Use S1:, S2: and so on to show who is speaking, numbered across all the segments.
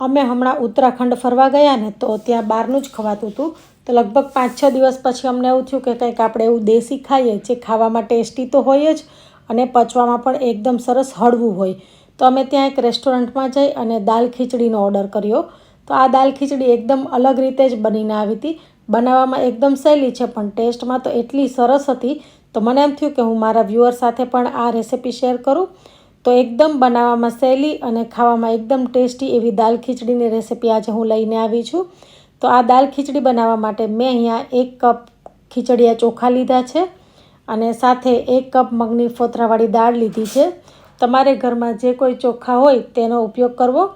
S1: અમે હમણાં ઉત્તરાખંડ ફરવા ગયા ને તો ત્યાં બહારનું જ ખવાતું હતું. તો લગભગ પાંચ છ દિવસ પછી અમને એવું થયું કે કંઈક આપણે એવું દેશી ખાઈએ જે ખાવામાં ટેસ્ટી તો હોય જ અને પચવામાં પણ એકદમ સરસ હળવું હોય. તો અમે ત્યાં એક રેસ્ટોરન્ટમાં જઈ અને દાલ ખીચડીનો ઓર્ડર કર્યો. તો આ દાલ ખીચડી એકદમ અલગ રીતે જ બનીને આવી હતી. બનાવવામાં એકદમ સહેલી છે, પણ ટેસ્ટમાં તો એટલી સરસ હતી. તો મને એમ થયું કે હું મારા વ્યુઅર સાથે પણ આ રેસિપી શેર કરું. તો એકદમ બનાવવામાં સહેલી અને ખાવામાં એકદમ ટેસ્ટી એવી દાલ ખીચડીની રેસિપી આજે હું લઈને આવી છું. તો આ દાલ ખીચડી બનાવવા માટે મેં અહીંયા એક કપ ખીચડીયા ચોખા લીધા છે અને સાથે એક કપ મગની ફોતરાવાળી દાળ લીધી છે. તમારે ઘરમાં જે કોઈ ચોખા હોય તેનો ઉપયોગ કરવો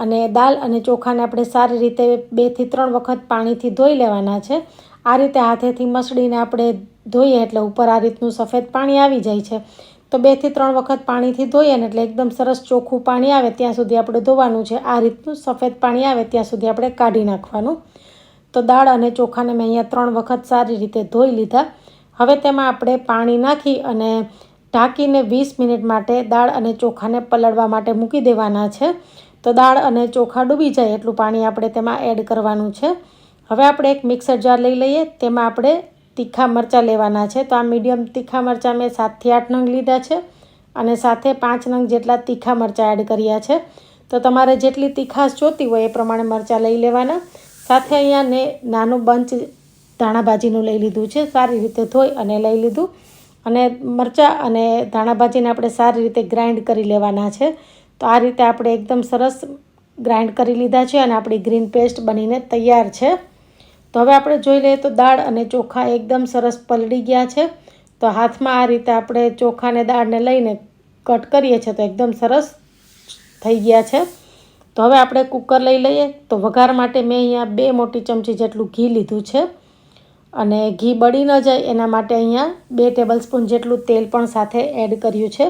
S1: અને દાળ અને ચોખાને આપણે સારી રીતે બેથી ત્રણ વખત પાણીથી ધોઈ લેવાના છે. આ રીતે હાથેથી મસળીને આપણે ધોઈએ એટલે ઉપર આ રીતનું સફેદ પાણી આવી જાય છે. તો બેથી ત્રણ વખત પાણીથી ધોઈએ ને એટલે એકદમ સરસ ચોખ્ખું પાણી આવે ત્યાં સુધી આપણે ધોવાનું છે. આ રીતનું સફેદ પાણી આવે ત્યાં સુધી આપણે કાઢી નાખવાનું. તો દાળ અને ચોખાને મેં અહીંયા ત્રણ વખત સારી રીતે ધોઈ લીધા. હવે તેમાં આપણે પાણી નાખી અને ઢાંકીને વીસ મિનિટ માટે દાળ અને ચોખાને પલળવા માટે મૂકી દેવાના છે. તો દાળ અને ચોખા ડૂબી જાય એટલું પાણી આપણે તેમાં એડ કરવાનું છે. હવે આપણે એક મિક્સર જાર લઈ લઈએ. તેમાં આપણે તીખા મરચાં લેવાના છે. તો આ મીડિયમ તીખા મરચાં મેં સાતથી આઠ નંગ લીધા છે અને સાથે પાંચ નંગ જેટલા તીખા મરચાં એડ કર્યા છે. તો તમારે જેટલી તીખાશ જોતી હોય એ પ્રમાણે મરચાં લઈ લેવાના. સાથે અહીંયા ને નાનું બંચ ધાણાભાજીનું લઈ લીધું છે. સારી રીતે ધોઈ અને લઈ લીધું. અને મરચાં અને ધાણાભાજીને આપણે સારી રીતે ગ્રાઇન્ડ કરી લેવાના છે. તો આ રીતે આપણે એકદમ સરસ ગ્રાઇન્ડ કરી લીધા છે અને આપણી ગ્રીન પેસ્ટ બનીને તૈયાર છે. તો હવે આપણે જોઈ લઈએ તો દાળ અને ચોખા એકદમ સરસ પલળી ગયા છે. તો હાથમાં આ રીતે આપણે ચોખાને દાળને લઈને કટ કરીએ છીએ તો એકદમ સરસ થઈ ગયા છે. તો હવે આપણે કુકર લઈ લઈએ. તો વઘાર માટે મેં અહીંયા બે મોટી ચમચી જેટલું ઘી લીધું છે. અને ઘી બળી ન જાય એના માટે અહીંયા બે ટેબલ સ્પૂન જેટલું તેલ પણ સાથે એડ કર્યું છે.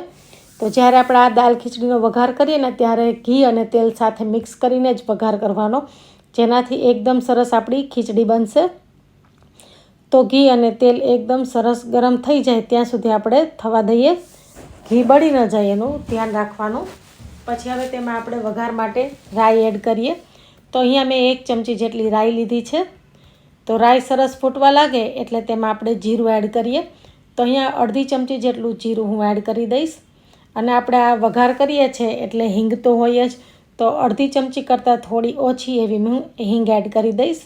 S1: તો જ્યારે આપણે આ દાલ ખીચડીનો વઘાર કરીએ ને ત્યારે ઘી અને તેલ સાથે મિક્સ કરીને જ વઘાર કરવાનો જેનાથી એકદમ સરસ આપણી ખીચડી બનશે. તો ઘી અને તેલ એકદમ સરસ ગરમ થઈ જાય ત્યાં સુધી આપણે થવા દઈએ. ઘી બળી ન જાય એનું ધ્યાન રાખવાનું. પછી હવે તેમાં આપણે વઘાર માટે રાઈ એડ કરીએ. તો અહીંયા મેં એક ચમચી જેટલી રાઈ લીધી છે. તો રાઈ સરસ ફૂટવા લાગે એટલે તેમાં આપણે જીરું એડ કરીએ. તો અહીંયા અડધી ચમચી જેટલું જીરું હું એડ કરી દઈશ. અને આપણે આ વઘાર કરીએ છીએ એટલે હિંગ તો હોય જ. તો અડધી ચમચી કરતાં થોડી ઓછી એવી હું હિંગ એડ કરી દઈશ.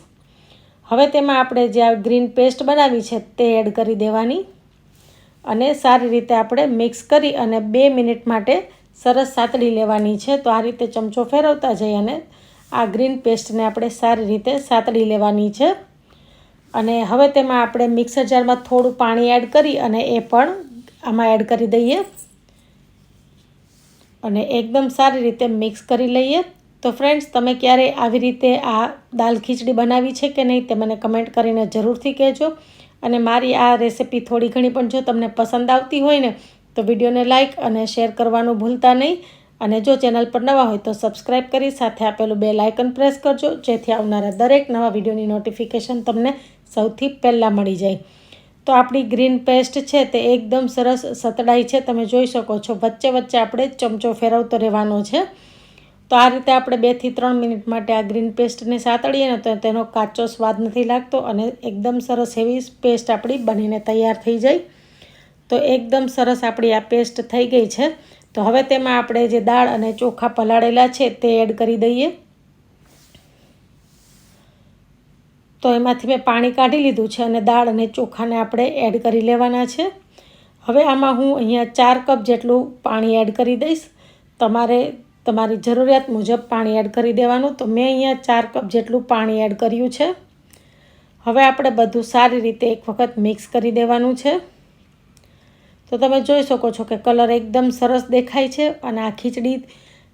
S1: હવે તેમાં આપણે જે આ ગ્રીન પેસ્ટ બનાવી છે તે એડ કરી દેવાની. અને સારી રીતે આપણે મિક્સ કરી અને બે મિનિટ માટે સરસ સાતડી લેવાની છે. તો આ રીતે ચમચો ફેરવતા જઈ અને આ ગ્રીન પેસ્ટને આપણે સારી રીતે સાતડી લેવાની છે. અને હવે તેમાં આપણે મિક્સર જારમાં થોડું પાણી એડ કરી અને એ પણ આમાં એડ કરી દઈએ. અને એકદમ સારી રીતે મિક્સ કરી લઈએ. તો ફ્રેન્ડ્સ તમે ક્યારેય આવી રીતે આ દાલ ખીચડી બનાવી છે કે નહીં તે મને કમેન્ટ કરીને જરૂરથી કહેજો. અને મારી આ રેસિપી થોડી ઘણી પણ જો તમને પસંદ આવતી હોય ને, તો વિડીયોને લાઇક અને શેર કરવાનું ભૂલતા નહીં. અને જો ચેનલ પર નવા હોય તો સબસ્ક્રાઈબ કરી સાથે આપેલું બે લાઇકન પ્રેસ કરજો, જેથી આવનારા દરેક નવા વિડીયોની નોટિફિકેશન તમને સૌથી પહેલાં મળી જાય. તો આપણી ગ્રીન પેસ્ટ છે તે એકદમ સરસ સતડાઈ છે. તમે જોઈ શકો છો, વચ્ચે વચ્ચે આપણે ચમચો ફેરવતો રહેવાનો છે. તો આ રીતે આપણે બેથી ત્રણ મિનિટ માટે આ ગ્રીન પેસ્ટને સાતડીએ ને તો તેનો કાચો સ્વાદ નથી લાગતો અને એકદમ સરસ એવી પેસ્ટ આપણી બનીને તૈયાર થઈ જાય. તો એકદમ સરસ આપણી આ પેસ્ટ થઈ ગઈ છે. તો હવે તેમાં આપણે જે દાળ અને ચોખા પલાળેલા છે તે એડ કરી દઈએ. તો એમાંથી મેં પાણી કાઢી લીધું છે અને દાળ અને ચોખાને આપણે એડ કરી લેવાના છે. હવે આમાં હું અહીંયા ચાર કપ જેટલું પાણી એડ કરી દઈશ. તમારે, તમારી જરૂરિયાત મુજબ પાણી એડ કરી દેવાનું. તો મેં અહીંયા ચાર કપ જેટલું પાણી એડ કર્યું છે. હવે આપણે બધું સારી રીતે એક વખત મિક્સ કરી દેવાનું છે. તો તમે જોઈ શકો છો કે કલર એકદમ સરસ દેખાય છે અને આ ખીચડી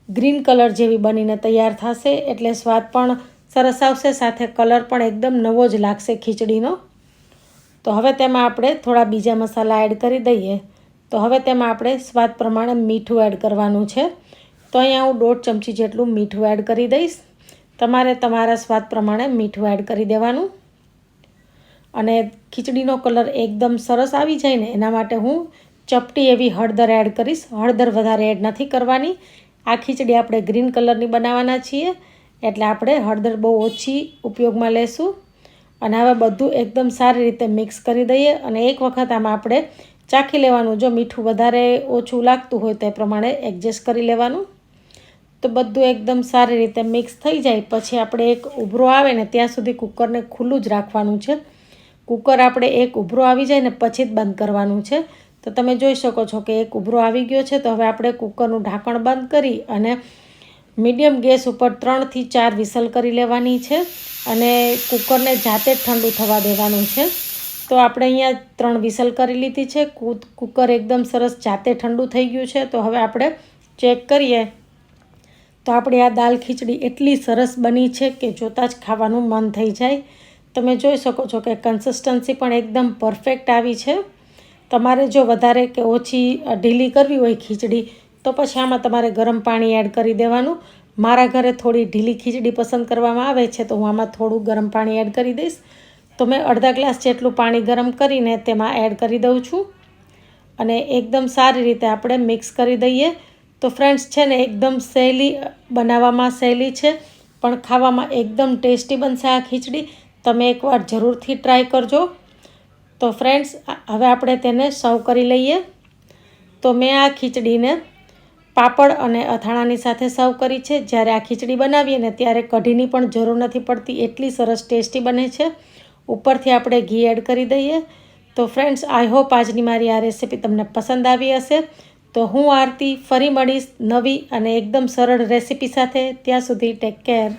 S1: ગ્રીન કલર જેવી બનીને તૈયાર થશે. એટલે સ્વાદ પણ સરસ આવશે, સાથે કલર પણ એકદમ નવો જ લાગશે ખીચડીનો. તો હવે તેમાં આપણે થોડા બીજા મસાલા એડ કરી દઈએ. તો હવે તેમાં આપણે સ્વાદ પ્રમાણે મીઠું એડ કરવાનું છે. તો અહીંયા હું દોઢ ચમચી જેટલું મીઠું એડ કરી દઈશ. તમારે તમારા સ્વાદ પ્રમાણે મીઠું એડ કરી દેવાનું. અને ખીચડીનો કલર એકદમ સરસ આવી જાય ને, એના માટે હું ચપટી એવી હળદર એડ કરીશ. હળદર વધારે એડ નથી કરવાની. આ ખીચડી આપણે ગ્રીન કલરની બનાવવાના છીએ. એટલે આપણે હળદર બહુ ઓછી ઉપયોગમાં લેશું. અને હવે બધું એકદમ સારી રીતે મિક્સ કરી દઈએ અને એક વખત આમાં આપણે ચાખી લેવાનું. જો મીઠું વધારે ઓછું લાગતું હોય તે પ્રમાણે એડજસ્ટ કરી લેવાનું. તો બધું એકદમ સારી રીતે મિક્સ થઈ જાય. પછી આપણે એક ઉભરો આવે ને ત્યાં સુધી કુકરને ખુલ્લું જ રાખવાનું છે. કુકર આપણે એક ઉભરો આવી જાય ને પછી જ બંધ કરવાનું છે. તો તમે જોઈ શકો છો કે એક ઉભરો આવી ગયો છે. તો હવે આપણે કુકરનું ઢાંકણ બંધ કરી અને મીડિયમ ગેસ ઉપર ત્રણથી ચાર વિસલ કરી લેવાની છે અને કુકરને જાતે જ ઠંડુ થવા દેવાનું છે. તો આપણે અહીંયા ત્રણ વિસલ કરી લીધી છે. કુકર એકદમ સરસ જાતે ઠંડુ થઈ ગયું છે. તો હવે આપણે ચેક કરીએ. તો આપણી આ દાલ ખીચડી એટલી સરસ બની છે કે જોતાં જ ખાવાનું મન થઈ જાય. તમે જોઈ શકો છો કે કન્સિસ્ટન્સી પણ એકદમ પરફેક્ટ આવી છે. તમારે જો વધારે કે ઓછી ઢીલી કરવી હોય ખીચડી તો પછી આમાં તમારે ગરમ પાણી એડ કરી દેવાનું. મારા ઘરે થોડી ઢીલી ખીચડી પસંદ કરવામાં આવે છે, તો હું આમાં થોડું ગરમ પાણી એડ કરી દઈશ. તો મેં અડધા ગ્લાસ જેટલું પાણી ગરમ કરીને તેમાં એડ કરી દઉં છું. અને એકદમ સારી રીતે આપણે મિક્સ કરી દઈએ. તો ફ્રેન્ડ્સ છે ને, એકદમ સહેલી, બનાવવામાં સહેલી છે, પણ ખાવામાં એકદમ ટેસ્ટી બનશે આ ખીચડી. તમે એકવાર જરૂરથી ટ્રાય કરજો. તો ફ્રેન્ડ્સ હવે આપણે તેને સર્વ કરી લઈએ. તો મેં આ ખીચડીને પાપડ અને અથાણાની સાથે સર્વ કરી છે. જ્યારે આ ખીચડી બનાવીએ ને ત્યારે કઢીની પણ જરૂર નથી પડતી. એટલી સરસ ટેસ્ટી બને છે. ઉપરથી આપણે ઘી એડ કરી દઈએ. તો ફ્રેન્ડ્સ, આઈ હોપ આજની મારી આ રેસીપી તમને પસંદ આવી હશે. તો હું આરતી ફરી મળીશ નવી અને એકદમ સરળ રેસીપી સાથે. ત્યાં સુધી ટેક કેર.